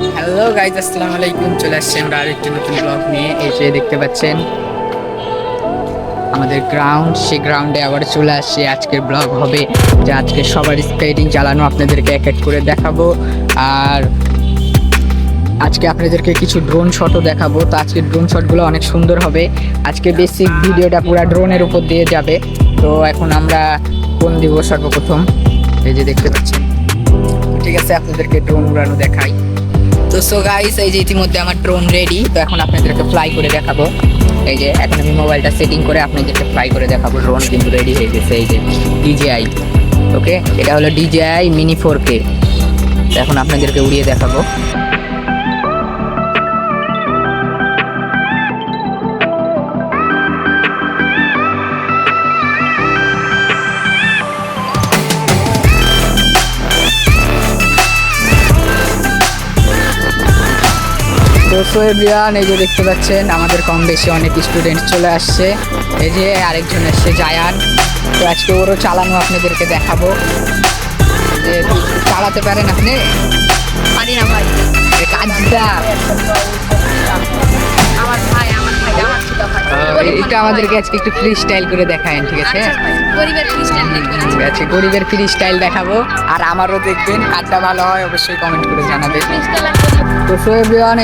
Hello guys আসসালামু আলাইকুম। চলে আসছি আমরা আরেকটি নতুন ব্লগ নিয়ে। যে দেখতে পাচ্ছেন, আমাদের গ্রাউন্ড সেই গ্রাউন্ডে আবার চলে আসছে। আজকের ব্লগ হবে যে আজকে সবার স্কেটিং চালানো আপনাদেরকে এক এক করে দেখাবো। আর আজকে আপনাদেরকে কিছু ড্রোন শটও দেখাবো। তো আজকে ড্রোন শটগুলো অনেক সুন্দর হবে। আজকে বেসিক ভিডিওটা পুরো ড্রোনের উপর দিয়ে যাবে। তো এখন আমরা কোন দিব সর্বপ্রথম? এই যে দেখতে পাচ্ছেন। ঠিক আছে, আপনাদেরকে ড্রোন উড়ানো দেখাই। তো সো গাইস এই যে ইতিমধ্যে আমার ড্রোন রেডি তো এখন আপনাদেরকে ফ্লাই করে দেখাবো। এই যে, এখন আমি মোবাইলটা সেটিং করে আপনাদেরকে ফ্লাই করে দেখাবো। ড্রোন কিন্তু রেডি হয়ে গেছে, এই যে ডিজিআই ওকে এটা হলো ডিজিআই মিনি ফোর কে এখন আপনাদেরকে উড়িয়ে দেখাবো। সো এভরিওয়ান এই যে দেখতে পাচ্ছেন আমাদের কম বেশি অনেক স্টুডেন্ট চলে আসছে। এই যে আরেকজন এসছে জায়ান। তো আজকে ওরও চালানো আপনাদেরকে দেখাবো। যে চালাতে পারেন আপনি? পারি না ভাই। কাজটা। এটা আমাদেরকে। আজকে একটু ফ্রি স্টাইল করে দেখায়েন ঠিক আছে? আচ্ছা। ঠিক আছে গরিবের ফ্রি স্টাইল দেখাবো। আর আমারও দেখবেন কাজটা ভালো হয় অবশ্যই কমেন্ট করে জানাবেন। তো সো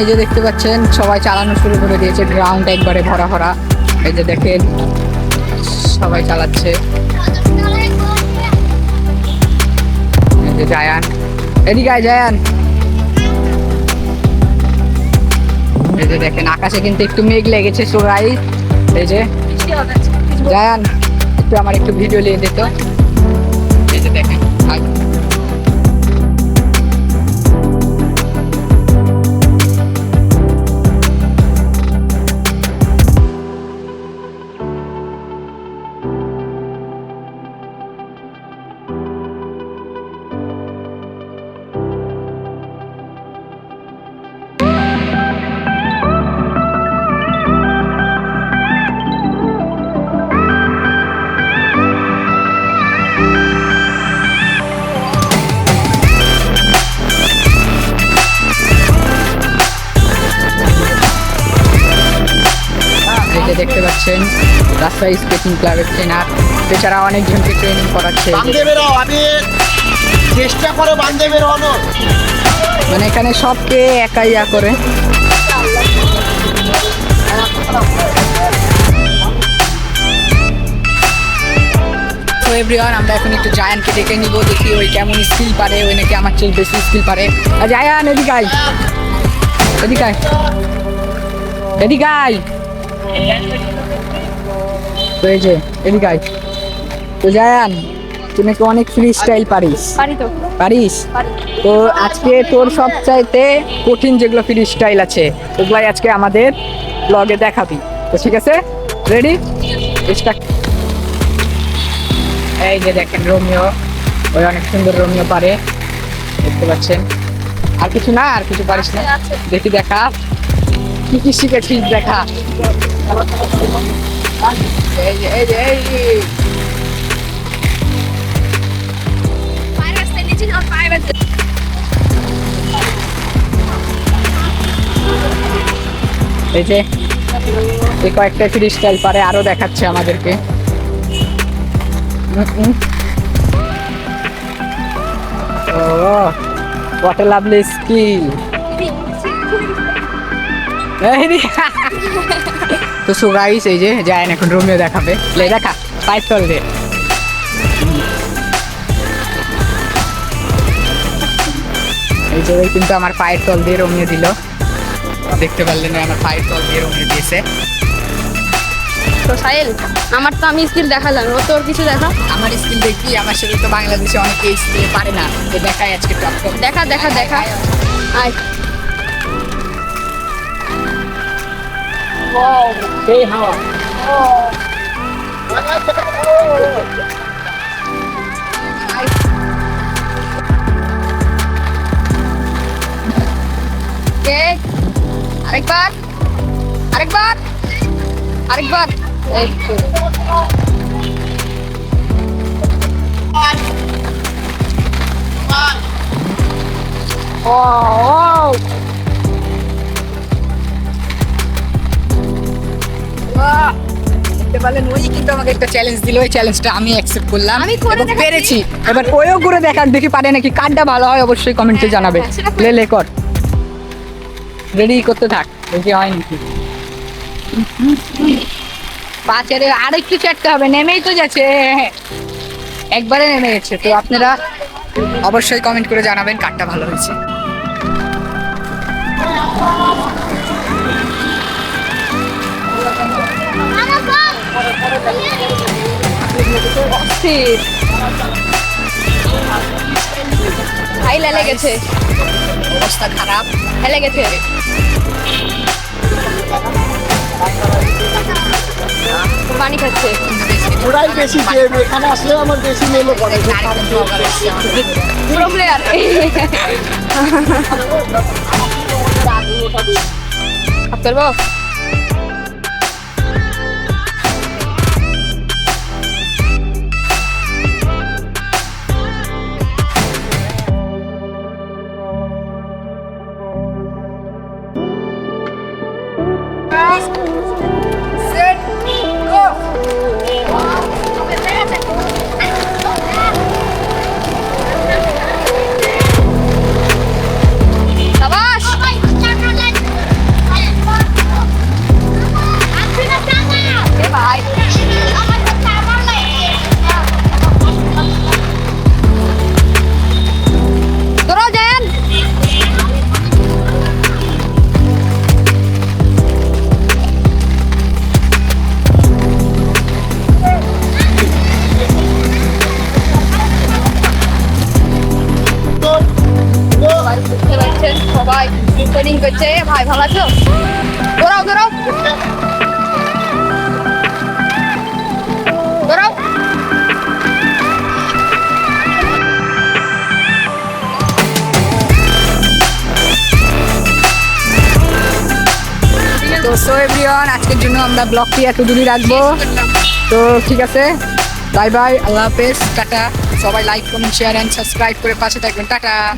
এই যে দেখতে পাচ্ছেন সবাই চালানো শুরু করে দিয়েছে গ্রাউন্ড একবারে ভরা ভরা। এই যে দেখেন সবাই চালাচ্ছে। এই যে জায়ান। এদিকে আয় জায়ান। এই যে দেখেন আকাশে কিন্তু একটু মেঘ লেগেছে সবাই এই যে। জায়ান একটু আমার একটু ভিডিও নিয়ে দিত এই যে দেখেন দেখতে পাচ্ছেন রাস্তায় স্কেটিং ক্লাবের ট্রেনার এছাড়া অনেকজনকে ট্রেনিং করাচ্ছে। চেষ্টা করো বান্ধে মানে এখানে সবকে একাই ইয়া করে। তো এভরিওয়ান আমরা এখন একটু জায়ানকে ডেকে নিব দেখি ওই কেমন স্কিল পারে ওই নাকি আমার চেয়ে বেশি স্কিল পারে। জায়ান এদিকে আয়। এদিকে আয়। এদিকে আয়। তো এই যে এদিকে আয়। তো জায়ান তুই নাকি অনেক ফ্রি স্টাইল পারিস? পারি তো। পারিস? তো আজকে তোর সবচাইতে কঠিন যেগুলো ফ্রি স্টাইল আছে ওগুলাই আজকে আমাদের ব্লগে দেখাবি। তো ঠিক আছে? রেডি স্টার্ট এই যে দেখেন রোমিও ওই অনেক সুন্দর রোমিও পারে। দেখতে পাচ্ছেন? আর কিছু না আর কিছু পারিস না। দেখি দেখা। কি কি শিখেছিস দেখা? এই যে, এই কয়েকটা ফ্রি স্টাইল পারে আরও দেখাচ্ছে আমাদেরকে। ও হোয়াট এ লাভলি স্কিল তো সো গাইস এই যে জায়ান এখন রোমিও দেখাবে। লে দেখা পাইপ তল দে এই যে কিন্তু আমার পায়ের তল দিয়ে রোমিও দিল। দেখতে পারলেন আমার পায়ের তল দিয়ে রোমিও দিয়েছে। তো সাহেল আমার তো আমি স্কিল দেখালাম ও তোর কিছু দেখা? আমার স্কিল দেখি আমার সাথে তো বাংলাদেশে অনেকে স্কিল পারে না। তো দেখাই আজকে টপ দেখা দেখা দেখা। আয়। এই হাওয়া কে আরেকবার আরেকবার আরেকবার এই পারলেন ওই কিন্তু আমাকে একটা চ্যালেঞ্জ দিল। ওই চ্যালেঞ্জটা আমি অ্যাকসেপ্ট করলাম আমি পেরেছি। এবার ওইও করে দেখাক দেখি পারে নাকি। কারটা ভালো হয় অবশ্যই কমেন্টে জানাবে। হ্যাঁ, সেটা লে লে কর রেডি করতে থাক দেখি হয় নাকি। পাঁচের আর একটু চাটতে হবে নেমেই তো যাচ্ছে। একবারে নেমে গেছে। তো আপনারা অবশ্যই কমেন্ট করে জানাবেন কারটা ভালো হয়েছে। অস্থির ভাই লেলে গেছে। অবস্থা খারাপ। হেলে গেছে। পানি খাচ্ছে। ওরাই বেশি গেম এখানে আসলে আমার বেশি নেমে পড়ে। পুরো প্লেয়ার করব Thank you. সবাই করছে। ভাই, ভালো আছো? দৌড়াও দৌড়াও আজকের জন্য আমরা ব্লগটি এত দূরই রাখব। তো, ঠিক আছে। Bye bye. আল্লাহ হাফেজ। টাটা। সবাই like comment share and subscribe করে পাশে থাকবেন। টাটা।